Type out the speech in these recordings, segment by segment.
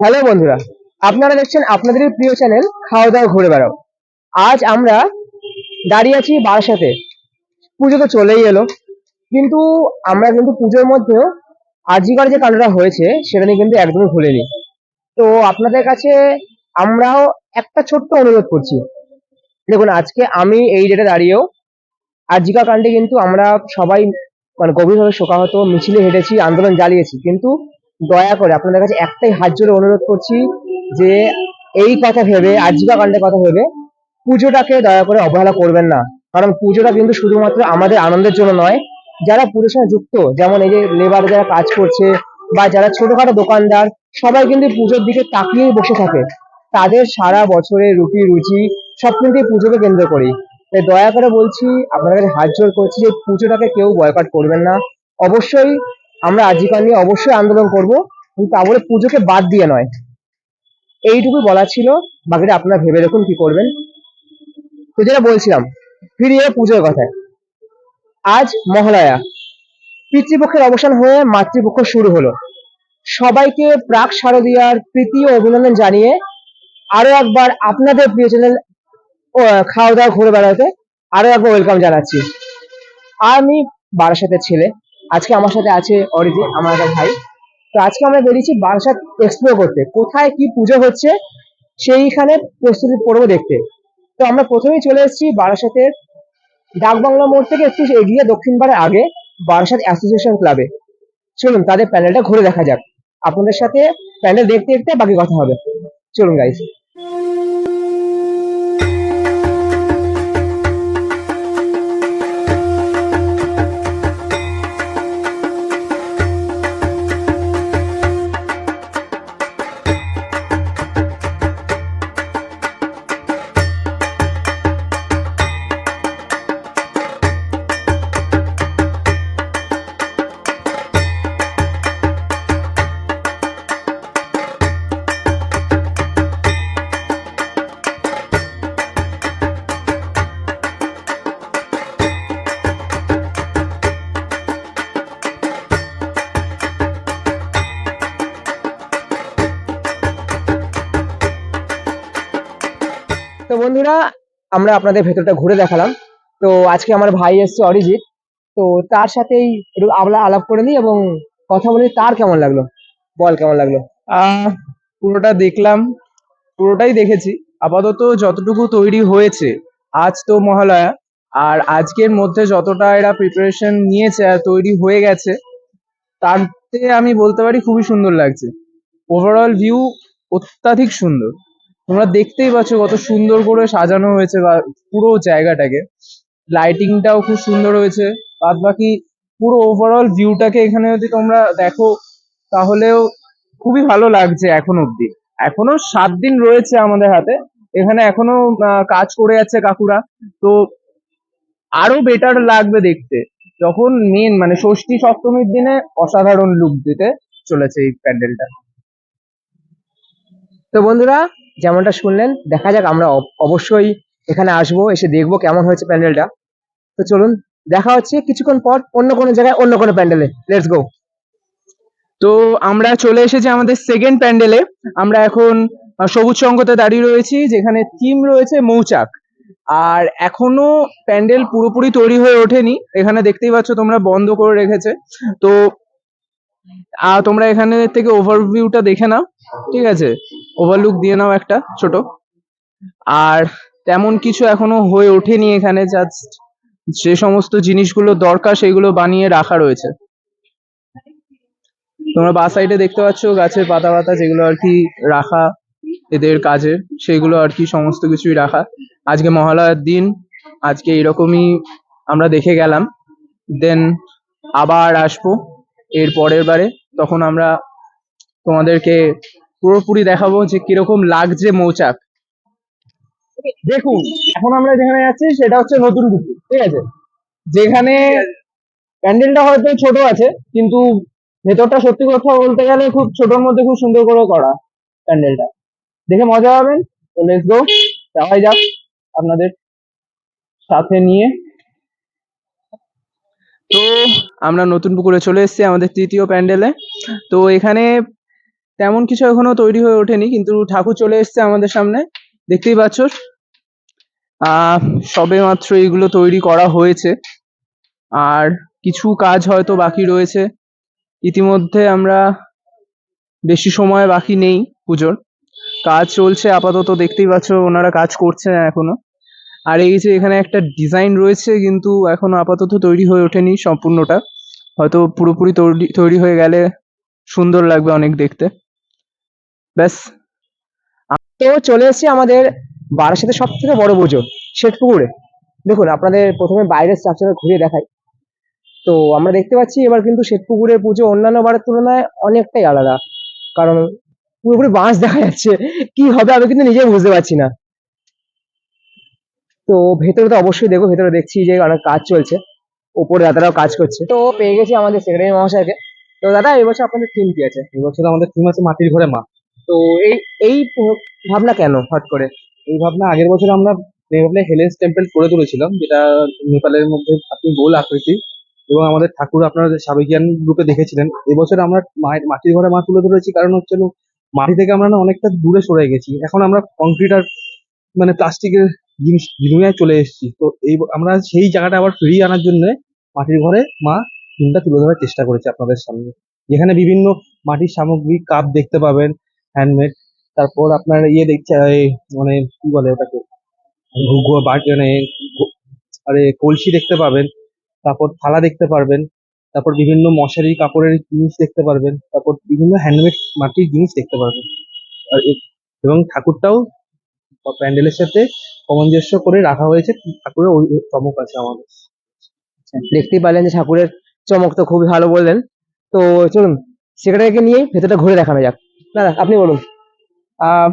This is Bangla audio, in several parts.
হ্যালো বন্ধুরা, আপনারা দেখছেন আপনাদেরই প্রিয় চ্যানেল খাওয়া দাওয়া ঘুরে বেড়াও। আজ আমরা দাঁড়িয়ে আছি বারাসাতে পুজো তো চলেই এলো, কিন্তু আমরা কিন্তু পুজোর মধ্যেও আজিকার যে কাণ্ডটা হয়েছে, সেটা নিয়ে কিন্তু একদমই ভুলিনি। তো আপনাদের কাছে আমরাও একটা ছোট্ট অনুরোধ করছি। দেখুন, আজকে আমি এই ডেটে দাঁড়িয়েও আজিকা কাণ্ডে কিন্তু আমরা সবাই মানে গভীরভাবে শোকাহত, মিছিলে হেঁটেছি, আন্দোলন চালিয়েছি কিন্তু দয়া করে আপনাদের কাছে একটাই হাত জোরে অনুরোধ করছি যে এই কথা ভেবে আজিকা কাণ্ডের কথা ভেবে পুজোটাকে দয়া করে অবহেলা করবেন না। কারণ পুজোটা কিন্তু শুধুমাত্র আমাদের আনন্দের জন্য নয়, যারা পুজোর সঙ্গে যুক্ত, যেমন এই যে লেবার যারা কাজ করছে বা যারা ছোটখাটো দোকানদার, সবাই কিন্তু পুজোর দিকে তাকিয়েই বসে থাকে। তাদের সারা বছরের রুটি, রুচি সব কিন্তু পুজোকে কেন্দ্র করি তাই দয়া করে বলছি, আপনাদের কাছে হাত জোর করছি যে পুজোটাকে কেউ বয়কট করবেন না। অবশ্যই আমরা আজিকার নিয়ে অবশ্যই আন্দোলন করব, কিন্তু বলে পুজোকে বাদ দিয়ে নয়। এইটুকু বলা ছিল, বাকিটা আপনারা ভেবে দেখুন কি করবেন। তো যেটা বলছিলাম ফিরিয়ে পুজোর কথায়। আজ মহালয়া। পিতৃপক্ষের অবসান হয়ে মাতৃপক্ষ শুরু হলো। সবাইকে প্রাক শারদীয়ার প্রীতি ও অভিনন্দন জানিয়ে আরও একবার আপনাদের প্রিয় চ্যানেল খাওয়া দাওয়া ঘুরে বেড়াতে আরও একবার ওয়েলকাম জানাচ্ছি। আমি বারাসাতের ছেলে। আজকে আমার সাথে আছে অরিজিৎ, আমার একটা ভাই। তো আজকে আমরা বেরিয়েছি বারাসাত এক্সপ্লোর করতে। কোথায় কি পুজো হচ্ছে, সেইখানে প্রস্তুতি পর্ব দেখতে। তো আমরা প্রথমেই চলে এসেছি বারাসাতের ডাকবাংলা মোড় থেকে একটু এগিয়ে দক্ষিণ পাড়ার আগে বারাসাত অ্যাসোসিয়েশন ক্লাবে চলুন, তাদের প্যান্ডেলটা ঘুরে দেখা যাক। আপনাদের সাথে প্যান্ডেল দেখতে দেখতে বাকি কথা হবে। চলুন গাইস আমরা আপনাদের ভেতরটা ঘুরে দেখালাম। তো আজকে আমার ভাই এসছে অরিজিৎ। তো তার সাথেই একটু আমরা আলাপ করে নিই এবং কথা বলি। তার কেমন লাগল? বল, কেমন লাগল? পুরোটা দেখলাম। পুরোটাই দেখেছি। আপাতত যতটুকু তৈরি হয়েছে আজ তো মহালয়া। আর আজকের মধ্যে যতটা এরা প্রিপারেশন নিয়েছে আর তৈরি হয়ে গেছে, তাতে আমি বলতে পারি খুবই সুন্দর লাগছে। ওভারঅল ভিউ অত্যাধিক সুন্দর। তোমরা দেখতেই পাচ্ছ কত সুন্দর করে সাজানো হয়েছে বা পুরো জায়গাটাকে। লাইটিংটাও খুব সুন্দর হয়েছে। বাদ বাকি পুরো ওভারঅল ভিউটাকে এখানে যদি তোমরা দেখো, তাহলেও খুবই ভালো লাগছে এখন অব্দি এখনও সাত দিন রয়েছে আমাদের হাতে। এখানে এখনও কাজ করে যাচ্ছে কাকুরা। তো আরও বেটার লাগবে দেখতে। যখন মেন মানে ষষ্ঠী সপ্তমীর দিনে অসাধারণ লুক দিতে চলেছে এই প্যান্ডেলটা। তো বন্ধুরা, যেমনটা শুনলেন, দেখা যাক আমরা অব- অবশ্যই এখানে আসব, এসে দেখব কেমন হয়েছে প্যান্ডেলটা। তো চলুন, দেখা হচ্ছে কিছুক্ষণ পর অন্য কোনো জায়গায়, অন্য কোনো প্যান্ডেলে। লেটস গো তো আমরা চলে এসেছি আমাদের সেকেন্ড প্যান্ডেলে। আমরা এখন সবুজ সঙ্গতে দাঁড়িয়ে রয়েছি, যেখানে থিম রয়েছে মৌচাক। আর এখনও প্যান্ডেল পুরোপুরি তৈরি হয়ে ওঠেনি। এখানে দেখতেই পাচ্ছ তোমরা বন্ধ করে রেখেছে। তো আহ, তোমরা এখানে থেকে ওভারভিউটা দেখে নাও ঠিক আছে? ওভারলুক দিয়ে নাও একটা ছোট। আর তেমন কিছু এখনও হয়ে ওঠেনি এখানে জাস্ট যে সমস্ত জিনিসগুলো দরকার সেগুলো বানিয়ে রাখা রয়েছে। তোমরা বা সাইডে দেখতে পাচ্ছ গাছের পাতা পাতা যেগুলো আর কি রাখা এদের কাজে সেগুলো আর কি সমস্ত কিছুই রাখা। আজকে মহালয়ার দিন আজকে এরকমই আমরা দেখে গেলাম। দেন আবার আসব। এর পরের বারে তখন আমরা তোমাদেরকে পুরোপুরি দেখাবো যে কীরকম লাগছে মৌচাক। দেখুন, এখন আমরা যেখানে যাচ্ছি সেটা হচ্ছে নতুন পুকুর, ঠিক আছে? যেখানে প্যান্ডেলটা হয়তো ছোট আছে, কিন্তু ভেতরটা সত্যি কথা বলতে গেলে খুব ছোটর মধ্যে খুব সুন্দর করে করা প্যান্ডেলটা। দেখে মজা পাবেন? তো লেটস গো যাওয়াই যাক আপনাদের সাথে নিয়ে। তো আমরা নতুন পুকুরে চলে এসেছি আমাদের তৃতীয় প্যান্ডেলে। তো এখানে তেমন কিছু এখনও তৈরি হয়ে ওঠেনি, কিন্তু ঠাকুর চলে এসেছে আমাদের সামনে। দেখতেই পাচ্ছ। সবে মাত্র এগুলো তৈরি করা হয়েছে। আর কিছু কাজ হয়তো বাকি রয়েছে। ইতিমধ্যে আমরা বেশি সময় বাকি নেই পুজোর। কাজ চলছে, আপাতত দেখতেই পাচ্ছ ওনারা কাজ করছে এখনও। আর এই যে এখানে একটা ডিজাইন রয়েছে, কিন্তু এখনও আপাতত তৈরি হয়ে ওঠেনি সম্পূর্ণটা। হয়তো পুরোপুরি তৈরি তৈরি হয়ে গেলে সুন্দর লাগবে অনেক দেখতে। ব্যাস। তো চলে এসেছি আমাদের বারাসাতে সব থেকে বড় পুজো, শেঠপুকুরে। দেখুন, আপনাদের প্রথমে বাইরের স্ট্রাকচার ঘুরিয়ে দেখাই। তো আমরা দেখতে পাচ্ছি এবার কিন্তু শেঠপুকুরের পুজো অন্যান্য বারের তুলনায় অনেকটাই আলাদা। কারণ পুরোপুরি বাঁশ দেখা যাচ্ছে। কি হবে আমি কিন্তু নিজেই বুঝতে পারছি না। তো ভেতরে তো অবশ্যই দেখো ভেতরে দেখছি যে অনেক কাজ চলছে ওপরে দাদারাও কাজ করছে। তো পেয়ে গেছি আমাদের সেক্রেটারি মহাশয়কে। তো দাদা এবছর আপনাদের থিম কি আছে? এবছর আমাদের থিম আছে মাটির ঘরে মা। তো এই এই ভাবনা কেন হট করে? এই ভাবনা আগের বছর আমরা নেপালে হেলেন্স টেম্পল করে তুলেছিলাম যেটা নেপালের মধ্যে আপনি গোল আকৃতি। এবং আমাদের ঠাকুর আপনারা সাবেকিয়ান রূপে দেখেছিলেন এবছর আমরা মায়ের মাটির ঘরে মা তুলে ধরেছি। কারণ হচ্ছে মাটি থেকে আমরা না অনেকটা দূরে সরে গেছি। এখন আমরা কংক্রিট আর মানে প্লাস্টিকের জিনিস দুনিয়ায় চলে এসেছি। তো এই আমরা সেই জায়গাটা আবার ফিরিয়ে আনার জন্য মাটির ঘরে মা থিমটা তুলে ধরার চেষ্টা করেছে আপনাদের সামনে। যেখানে বিভিন্ন মাটির সামগ্রী, কাপ দেখতে পাবেন হ্যান্ডমেড তারপর আপনার ইয়ে দেখছে মানে কি বলে ওটাকে? মানে আরে কলসি দেখতে পাবেন, তারপর থালা দেখতে পারবেন, তারপর বিভিন্ন মশারি, কাপড়ের জিনিস দেখতে পারবেন, তারপর বিভিন্ন হ্যান্ডমেড মাটির জিনিস দেখতে পারবেন। আর এবং ঠাকুরটাও প্যান্ডেলের সাথে সামঞ্জস্য করে রাখা হয়েছে। ঠাকুরের ওই চমক আছে আমাদের দেখতেই পারলেন যে ঠাকুরের চমক তো খুবই ভালো বললেন। তো চলুন সেক্রেটারিকে নিয়ে ভেতরটা ঘুরে দেখানো যাক। দাদা আপনি বলুন। আহ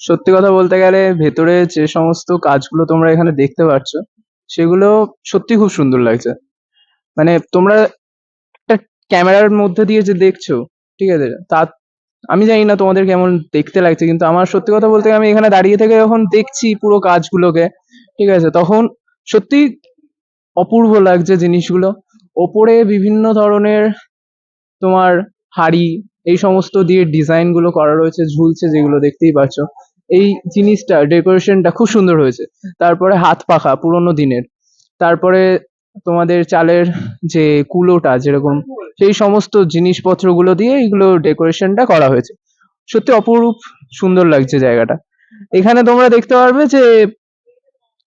সত্যি কথা বলতে গেলে ভেতরে যে সমস্ত কাজগুলো তোমরা এখানে দেখতে পাচ্ছ সেগুলো সত্যি খুব সুন্দর লাগছে। মানে তোমরা একটা ক্যামেরার মধ্যে দিয়ে যে দেখছ ঠিক আছে তা আমি জানি না তোমাদের কেমন দেখতে লাগছে, কিন্তু আমার সত্যি কথা বলতে আমি এখানে দাঁড়িয়ে থেকে যখন দেখছি পুরো কাজগুলোকে, ঠিক আছে, তখন সত্যি অপূর্ব লাগছে জিনিসগুলো। ওপরে বিভিন্ন ধরনের তোমার হাড়ি, এই সমস্ত দিয়ে ডিজাইনগুলো করা রয়েছে, ঝুলছে যেগুলো দেখতেই পাচ্ছ। এই জিনিসটা, ডেকোরেশনটা খুব সুন্দর হয়েছে। তারপরে হাত পাখা, পুরোনো দিনের। তারপরে তোমাদের চালের যে কুলোটা যেরকম, সেই সমস্ত জিনিসপত্রগুলো দিয়ে এইগুলো ডেকোরেশনটা করা হয়েছে। সত্যি অপরূপ সুন্দর লাগছে জায়গাটা। এখানে তোমরা দেখতে পারবে যে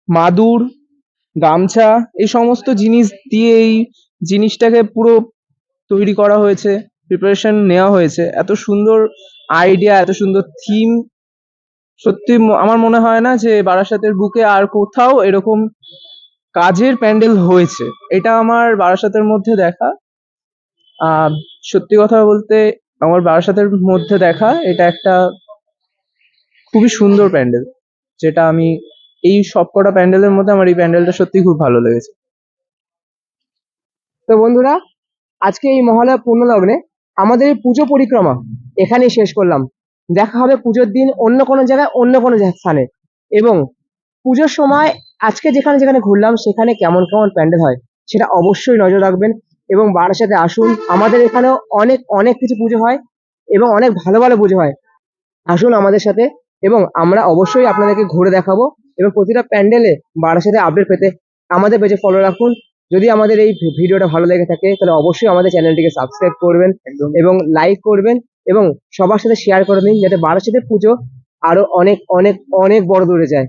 মাদুর, গামছা, এই সমস্ত জিনিস দিয়ে এই জিনিসটাকে পুরো তৈরি করা হয়েছে প্রিপারেশন নেওয়া হয়েছে। এত সুন্দর আইডিয়া এত সুন্দর থিম সত্যি আমার মনে হয় না যে বারাসাতের বুকে আর কোথাও এরকম কাজের প্যান্ডেল হয়েছে। এটা আমার বারাসাতের মধ্যে দেখা। সত্যি কথা বলতে আমার বারাসাতের মধ্যে দেখা, এটা একটা খুবই সুন্দর প্যান্ডেল। যেটা আমি এই সবকটা প্যান্ডেলের মধ্যে আমার এই প্যান্ডেলটা সত্যি খুব ভালো লেগেছে। তো বন্ধুরা, আজকে এই মহালয়া পূর্ণলগ্নে আমাদের পুজো পরিক্রমা এখানেই শেষ করলাম। দেখা হবে পুজোর দিন অন্য কোনো জায়গায়, অন্য কোনো স্থানে। এবং পুজোর সময় আজকে যেখানে যেখানে ঘুরলাম সেখানে কেমন কেমন প্যান্ডেল হয় সেটা অবশ্যই নজর রাখবেন এবং বারাসাতে আসুন। আমাদের এখানেও অনেক অনেক কিছু পুজো হয় এবং অনেক ভালো ভালো পুজো হয়। আসুন আমাদের সাথে এবং আমরা অবশ্যই আপনাদেরকে ঘুরে দেখাবো এবং প্রতিটা প্যান্ডেলে বারাসাতে আপডেট পেতে আমাদের পেজে ফলো রাখুন। যদি আমাদের এই ভিডিওটা ভালো লেগে থাকে তাহলে অবশ্যই আমাদের চ্যানেলটিকে সাবস্ক্রাইব করবেন এবং লাইক করবেন এবং সবার সাথে শেয়ার করে দিন যাতে বারাসাতে পুজো আরও অনেক অনেক অনেক বড় দূরে যায়।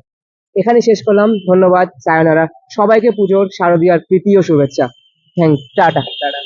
এখানে শেষ করলাম। ধন্যবাদ সায়নারা। সবাইকে পুজোর শারদীয়ার প্রীতি ও শুভেচ্ছা। Thank tata. টাটা।